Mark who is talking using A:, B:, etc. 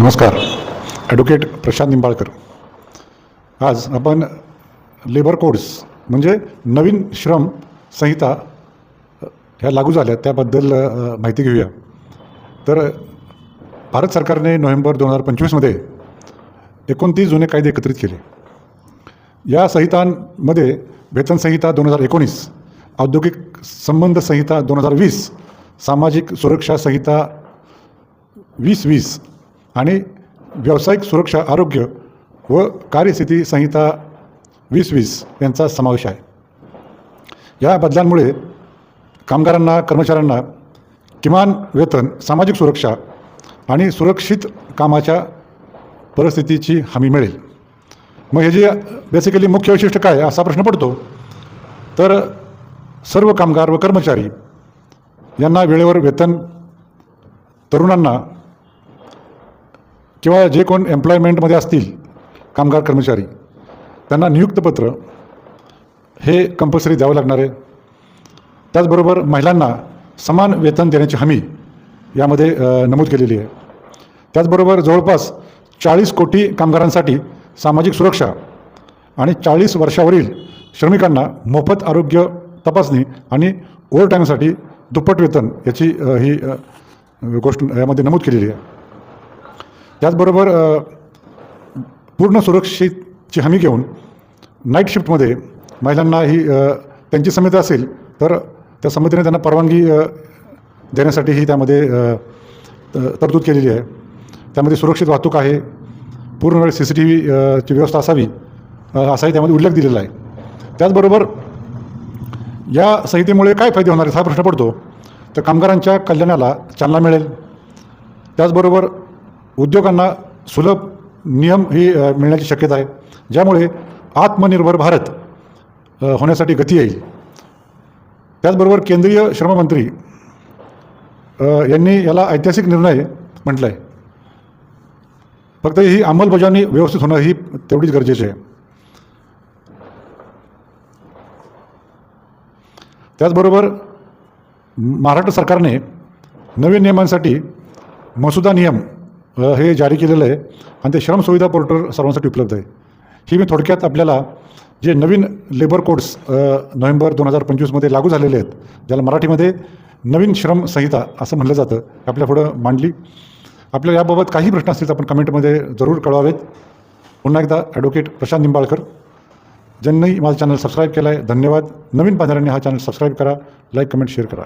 A: नमस्कार. ॲडव्होकेट प्रशांत निंबाळकर. आज आपण लेबर कोड्स म्हणजे नवीन श्रम संहिता ह्या लागू झाल्या. त्याबद्दल माहिती घेऊया. तर भारत सरकारने नोव्हेंबर दोन हजार पंचवीसमध्ये एकोणतीस जुने कायदे एकत्रित केले. या संहितांमध्ये वेतन संहिता दोन हजार एकोणीस औद्योगिक संबंध संहिता दोन हजार वीस सामाजिक सुरक्षा संहिता वीस वीस आणि व्यावसायिक सुरक्षा आरोग्य व कार्यस्थिती संहिता वीस वीस यांचा समावेश आहे. या बदलांमुळे कामगारांना कर्मचाऱ्यांना किमान वेतन सामाजिक सुरक्षा आणि सुरक्षित कामाच्या परिस्थितीची हमी मिळेल. मग हे जे बेसिकली मुख्य वैशिष्ट्य काय असा प्रश्न पडतो. तर सर्व कामगार व कर्मचारी यांना वेळेवर वेतन तरुणांना किंवा जे कोण एम्प्लॉयमेंटमध्ये असतील कामगार कर्मचारी त्यांना नियुक्तपत्र हे कंपल्सरी द्यावं लागणार आहे. त्याचबरोबर महिलांना समान वेतन देण्याची हमी यामध्ये नमूद केलेली आहे. त्याचबरोबर जवळपास चाळीस कोटी कामगारांसाठी सामाजिक सुरक्षा आणि चाळीस वर्षावरील श्रमिकांना मोफत आरोग्य तपासणी आणि ओव्हरटाईमसाठी दुप्पट वेतन याची ही गोष्ट यामध्ये नमूद केलेली आहे. त्याचबरोबर पूर्ण सुरक्षेची हमी घेऊन नाईट शिफ्टमध्ये महिलांना ही त्यांची समिती असेल तर त्या समितीने त्यांना परवानगी देण्यासाठी ही त्यामध्ये त- तरतूद केलेली आहे. त्यामध्ये सुरक्षित वाहतूक आहे. पूर्ण वेळ सी सी टी व्हीची व्यवस्था असावी असाही त्यामध्ये उल्लेख दिलेला आहे. त्याचबरोबर या संहितेमुळे काय फायदे होणार आहेत हा प्रश्न पडतो. तर कामगारांच्या कल्याणाला चालना मिळेल. त्याचबरोबर उद्योगांना सुलभ नियम ही मिळण्याची शक्यता आहे. ज्यामुळे आत्मनिर्भर भारत होण्यासाठी गती येईल. त्याचबरोबर केंद्रीय श्रममंत्री यांनी याला ऐतिहासिक निर्णय म्हटलं आहे फक्त ही अंमलबजावणी व्यवस्थित होणं ही तेवढीच गरजेची आहे. त्याचबरोबर महाराष्ट्र सरकारने नवीन नियमांसाठी मसुदा नियम हे जारी केलेलं आहे. आणि ते श्रम सुविधा पोर्टल सर्वांसाठी उपलब्ध आहे. ही मी थोडक्यात आपल्याला जे नवीन लेबर कोड्स नोव्हेंबर दोन हजार पंचवीसमध्ये लागू झालेले आहेत ज्याला मराठीमध्ये नवीन श्रम संहिता असं म्हणलं जातं आपल्या पुढं मांडली. आपल्याला याबाबत काही प्रश्न असतील तर आपण कमेंटमध्ये जरूर कळवावेत. पुन्हा एकदा ॲडव्होकेट प्रशांत निंबाळकर ज्यांनी माझा चॅनल सबस्क्राईब केला आहे धन्यवाद. नवीन पाहणाऱ्यांनी हा चॅनल सबस्क्राईब करा लाईक कमेंट शेअर करा.